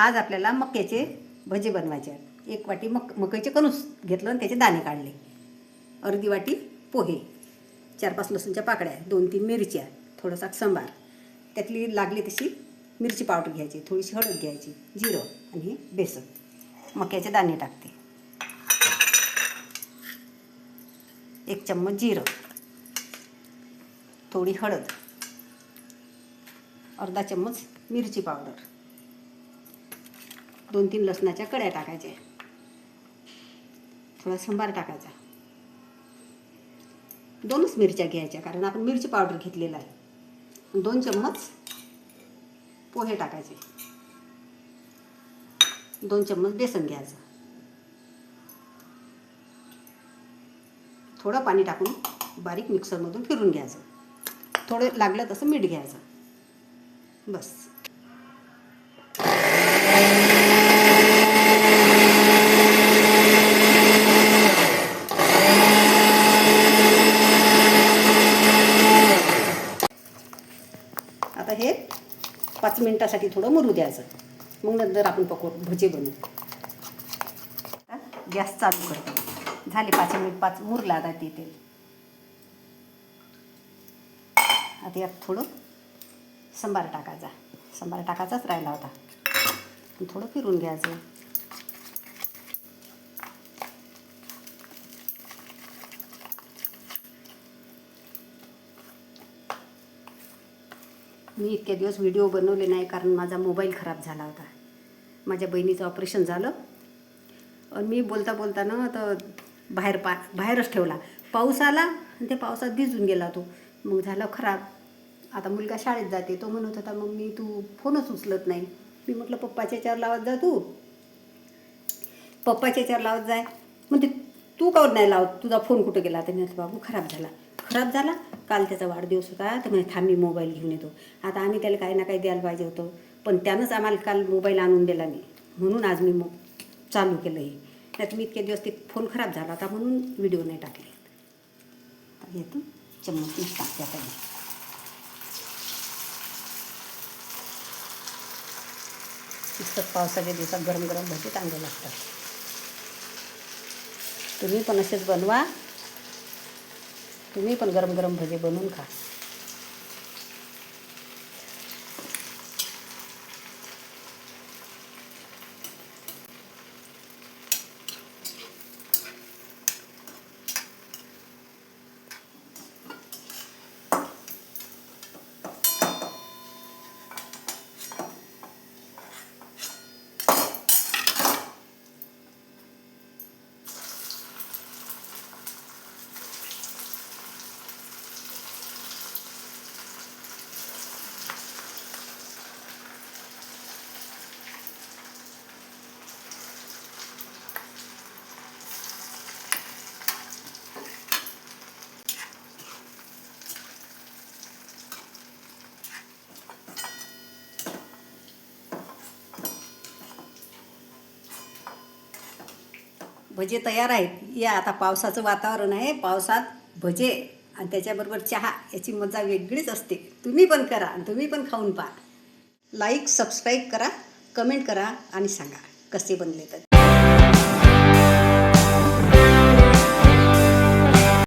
आज आपल्याला मक्याचे भजे बनवायचे आहेत. एक वाटी मक मकईचे कणूस घेतलं आणि त्याचे दाणे काढले. अर्धी वाटी पोहे चार पाच लसूणच्या पाकड्या दोन तीन मिरच्या थोडासा सांबार. त्यातली लागली तशी मिरची पावडर घ्यायची थोडीशी हळद घ्यायची जिरं आणि बेसन. मक्याचे दाणे टाकते. एक चम्मच जिरं थोडी हळद अर्धा चम्मच मिरची पावडर. दोन तीन लसणाच्या कड्या टाकायच्या. थोडा संबार टाकायचा. दोनच मिरच्या घ्यायच्या कारण आपण मिरची पावडर घेतलेला आहे. दोन चम्मच पोहे टाकायचे. दोन चम्मच बेसन घ्यायचं. थोडं पाणी टाकून बारीक मिक्सरमधून फिरून घ्यायचं. थोडं लागलं तसं मीठ घ्यायचं. बस आता हे पाच मिनटासाठी थोडं मुरू द्यायचं. मग नंतर आपण पको भजे बनवू. आता गॅस चालू करतो झाले पाच मिनिट पाच मुरला आता ते तेल आता यात थोडं संबार टाकायचा. संबार टाकायचाच राहिला होता. थोडं फिरून घ्यायचं. मी इतक्या दिवस व्हिडिओ बनवले नाही कारण माझा मोबाईल खराब झाला होता. माझ्या बहिणीचं ऑपरेशन झालं. आणि मी बोलता बोलता ना तर बाहेर पा बाहेरच ठेवला. पाऊस आला आणि ते पावसात भिजून गेला तो. मग झालं खराब. आता मुलगा शाळेत जाते. तो म्हणत होता मग मी तू फोनच उचलत नाही. मी म्हटलं पप्पाच्या याच्यावर लावत जा तू. पप्पाच्या याच्यावर लावत जाय. म्हणते तू कावर नाही लावत? तुझा फोन कुठं गेला? तर मी म्हटलं बाबू खराब झाला. खराब झाला काल त्याचा वाढदिवस होता तर म्हणे थांबी मोबाईल घेऊन येतो. आता आम्ही त्याला काही ना काही द्यायला पाहिजे होतं पण त्यानंच आम्हाला काल मोबाईल आणून दिला नाही म्हणून आज मी मो चालू केलं हे. त्यात मी इतके दिवस ते फोन खराब झाला होता म्हणून व्हिडिओ नाही टाकले. आता येतो. चम्मच मी टाकते आता मी. नुसतं पावसाच्या दिवसात गरम गरम भजी चांगले लागतात. तुम्ही पण असेच बनवा. तुम्ही पण गरम गरम भजे बनवून खा. भजे तयार आहेत. या आता पावसाचं वातावरण आहे. पावसात भजे आणि त्याच्याबरोबर चहा याची मजा वेगळीच असते. तुम्ही पण करा आणि तुम्ही पण खाऊन पहा. लाईक सबस्क्राईब करा कमेंट करा आणि सांगा कसे बनले तर.